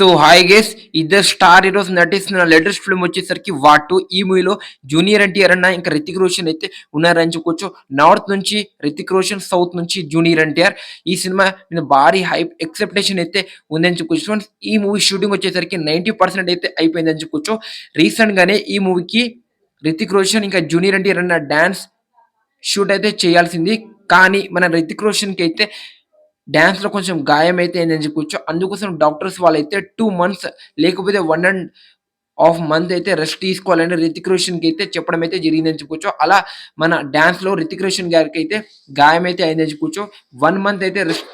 So hi guys ఇద్దరు star heroes నటిస్తున్న latest film వచ్చేసరికి వాటు. ఈ మూవీలో జూనియర్ ఎన్టీఆర్ అన్న ఇంకా రితిక్ రోషన్ అయితే ఉన్నారని చెప్పుకోవచ్చు. నార్త్ నుంచి రితిక్ రోషన్ సౌత్ నుంచి జూనియర్ ఎన్టీఆర్. ఈ సినిమా మీద భారీ హైప్ ఎక్సెప్టేషన్ అయితే ఉందని చెప్పుకోవచ్చు. ఈ మూవీ షూటింగ్ వచ్చేసరికి నైంటీ పర్సెంట్ అయితే అయిపోయిందని చెప్పుకోవచ్చు. రీసెంట్ గానే ఈ మూవీకి రితిక్ రోషన్ ఇంకా జూనియర్ ఎన్టీఆర్ అన్న డాన్స్ షూట్ అయితే చేయాల్సింది. కానీ మన రితిక్ రోషన్కి అయితే డ్యాన్స్లో కొంచెం గాయం అయితే అయిందని చెప్పుకోవచ్చు అందుకోసం డాక్టర్స్ వాళ్ళైతే టూ మంత్స్ లేకపోతే వన్ అండ్ హాఫ్ మంత్ అయితే రెస్ట్ తీసుకోవాలని రితిక్ రోషన్కి అయితే చెప్పడం అయితే జరిగిందని చెప్పుకోవచ్చు అలా మన డాన్స్లో రితిక్ రోషన్ గారికి అయితే గాయం అయితే అయిందని చెప్పుకోవచ్చు వన్ మంత్ అయితే రెస్ట్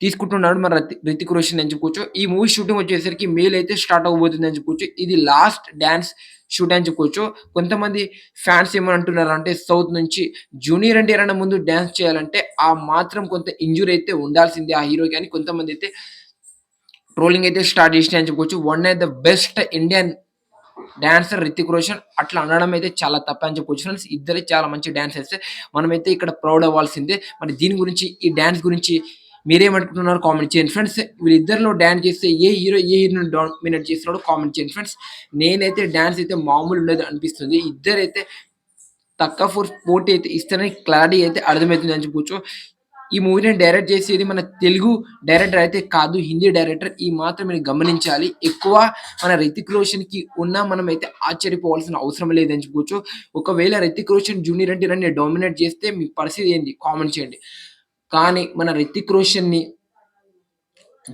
తీసుకుంటున్నాడు మన రతి- రితిక్ రోషన్ అని చెప్పుకోవచ్చు ఈ మూవీ షూటింగ్ వచ్చేసరికి మేల్ అయితే స్టార్ట్ అవబోతుంది అని చెప్పుకోవచ్చు ఇది లాస్ట్ డ్యాన్స్ షూట్ అని చెప్పుకోవచ్చు కొంతమంది ఫ్యాన్స్ ఏమని అంటున్నారు అంటే సౌత్ నుంచి జూనియర్ అంటే ఏమైనా ముందు డ్యాన్స్ చేయాలంటే ఆ మాత్రం కొంత ఇంజురీ అయితే ఉండాల్సిందే ఆ హీరోకి అని కొంతమంది అయితే ట్రోలింగ్ అయితే స్టార్ట్ చేసిన అని చెప్పుకోవచ్చు one of the best Indian dancer Hrithik Roshan అట్లా అనడం అయితే చాలా తప్ప అని చెప్పుకోవచ్చు ఫ్రెండ్స్ ఇద్దరే చాలా మంచి డాన్సర్స్. మనమైతే ఇక్కడ ప్రౌడ్ అవ్వాల్సిందే. మరి దీని గురించి ఈ డాన్స్ గురించి మీరేమనుకుంటున్నారు కామెంట్ చేయండి. ఫ్రెండ్స్ వీళ్ళిద్దరిలో డ్యాన్స్ చేస్తే ఏ హీరో ఏ హీరోని డామినేట్ చేస్తున్నాడో కామెంట్ చేయండి. ఫ్రెండ్స్ నేనైతే డ్యాన్స్ అయితే మామూలు ఉండదు అనిపిస్తుంది. ఇద్దరైతే తక్కువ ఫోర్ పోటీ అయితే ఇస్తారని క్లారిటీ అయితే అర్థమవుతుంది అని చెప్పుకోవచ్చు ఈ మూవీని డైరెక్ట్ చేసేది మన తెలుగు డైరెక్టర్ అయితే కాదు హిందీ డైరెక్టర్ ఈ మాత్రం మీరు గమనించాలి. ఎక్కువ మన రితిక్ రోషన్కి ఉన్నా మనం అయితే ఆశ్చర్యపోవాల్సిన అవసరం లేదని చెప్పుకోవచ్చు ఒకవేళ రితిక్ రోషన్ జూనియర్ అంటే నన్ను డామినేట్ చేస్తే మీ పరిస్థితి ఏంది? కామెంట్ చేయండి. కానీ మన రితిక్ రోషన్ని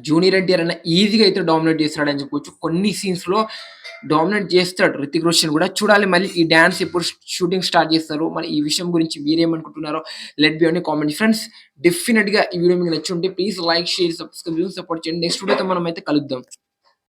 జూనియర్ ఎన్టీఆర్ అన్న ఈజీగా అయితే డామినేట్ చేస్తాడని అని చెప్పొచ్చు. కొన్ని సీన్స్లో డామినేట్ చేస్తాడు రితిక్ రోషన్ కూడా. చూడాలి మళ్ళీ ఈ డ్యాన్స్ ఎప్పుడు షూటింగ్ స్టార్ట్ చేస్తారు మరి ఈ విషయం గురించి మీరేమనుకుంటున్నారో లెట్ బి అని కామెంట్ ఫ్రెండ్స్ డెఫినెట్గా ఈ వీడియో మీకు నచ్చుంటే please like share subscribe support చేయండి. నెక్స్ట్ వీడియోతో మనం అయితే కలుద్దాం.